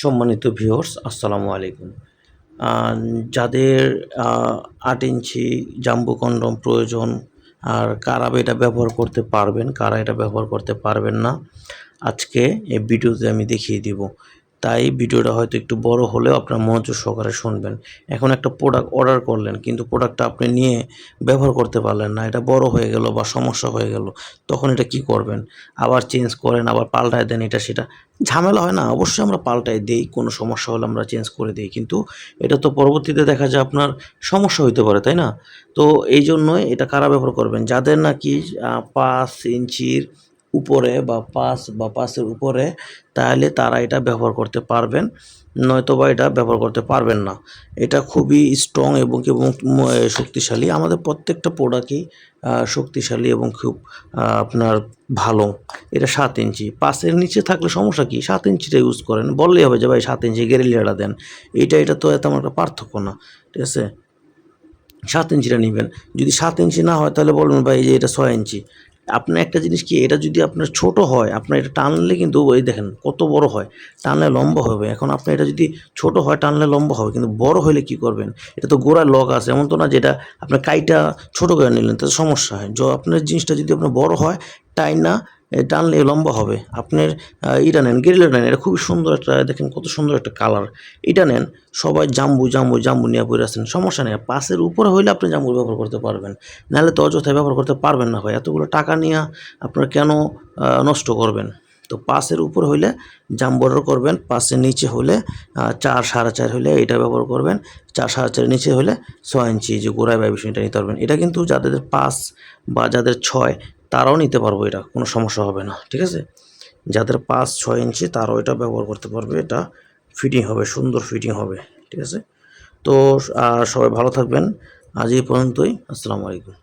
সম্মানিত ভিউয়ার্স, আসসালামু আলাইকুম। যাদের আট ইঞ্চি জাম্বু কন্ডম প্রয়োজন, আর কারা এটা ব্যবহার করতে পারবেন, কারা এটা ব্যবহার করতে পারবেন না, আজকে এই ভিডিওতে আমি দেখিয়ে দিব। তাই ভিডিওটা হয়তো একটু বড় হলেও আপনার মনোযোগ সহকারে শুনবেন। এখন একটা প্রোডাক্ট অর্ডার করলেন, কিন্তু প্রোডাক্টটা আপনি নিয়ে ব্যবহার করতে পারলেন না। এটা বড় হয়ে গেল বা সমস্যা হয়ে গেল, তখন এটা কি করবেন? আবার চেঞ্জ করেন, আবার পাল্টায় দেন এটা, সেটা। ঝামেলা হয় না, অবশ্যই আমরা পাল্টাই দিই, কোনো সমস্যা হলে আমরা চেঞ্জ করে দিই। কিন্তু এটা তো পরবর্তীতে দেখা যায় আপনার সমস্যা হইতে পারে, তাই না? তো এই জন্যই এটা কারা ব্যবহার করবেন। যাদের নাকি পাঁচ ইঞ্চির উপরে বা পাঁচ বা পাঁচের উপরে, তাহলে তারা এটা ব্যবহার করতে পারবেন। নয়তো বা এটা ব্যবহার করতে পারবেন না। এটা খুবই স্ট্রং এবং এবং শক্তিশালী। আমাদের প্রত্যেকটা প্রোডাক্টই শক্তিশালী এবং খুব আপনার ভালো। এটা সাত ইঞ্চি। পাঁচের নিচে থাকলে সমস্যা কি? সাত ইঞ্চিটা ইউজ করেন। বললেই হবে যে, ভাই, সাত ইঞ্চি গেরিলিয়াটা দেন। এটা এটা তো তেমন একটা পার্থক্য না। ঠিক আছে? সাত ইঞ্চিটা নেবেন। যদি সাত ইঞ্চি না হয়, তাহলে বলবেন, ভাই যে এটা ছয় ইঞ্চি। আপনার একটা জিনিস কি, এটা যদি আপনার ছোট হয়, আপনার এটা টানলে কিন্তু ওই দেখেন কত বড় হয়, টানলে লম্বা হবে। এখন আপনার এটা যদি ছোট হয়, টানলে লম্বা হবে, কিন্তু বড় হলে কি করবেন? এটা তো গোড়ায় লক আছে, এমন তো না যেটা আপনার কাইটা ছোট করে নিলেন, তাতে সমস্যা হয়। য, আপনার জিনিসটা যদি আপনার বড় হয়, টাইনা টানলে লম্বা হবে। আপনার এটা নেন গেরিলা নেন এটা খুবই সুন্দর একটা, দেখেন কত সুন্দর একটা কালার। এটা নেন সবাই জাম্বু জাম্বু জাম্বু নিয়ে পড়ে আসেন সমস্যা নেই পাশের উপরে হইলে আপনি জাম্বু ব্যবহার করতে পারবেন। নাহলে তো অযথায় ব্যবহার করতে পারবেন না ভাই। এতগুলো টাকা নিয়ে আপনারা কেন নষ্ট করবেন? তো পাশের উপর হইলে জাম্বু অর্ডার করবেন পাশের নিচে হলে চার সাড়ে চার হলে এটা ব্যবহার করবেন। চার সাড়ে চারের নিচে হলে ছয় ইঞ্চি যে গোড়ায় ভাইবেশন এটা নিতে পারবেন। এটা কিন্তু যাদের পাঁচ বা যাদের ছয় তারাও নিতে পারব এটা, কোনো সমস্যা হবে না, ঠিক আছে? যাদের পাঁচ, ছয় ইঞ্চি তারাও এটা ব্যবহার করতে পারবে, এটা ফিটিং হবে, সুন্দর ফিটিং হবে, ঠিক আছে? তো সবাই ভালো থাকবেন, আজ এই পর্যন্তই, আসসালামু আলাইকুম।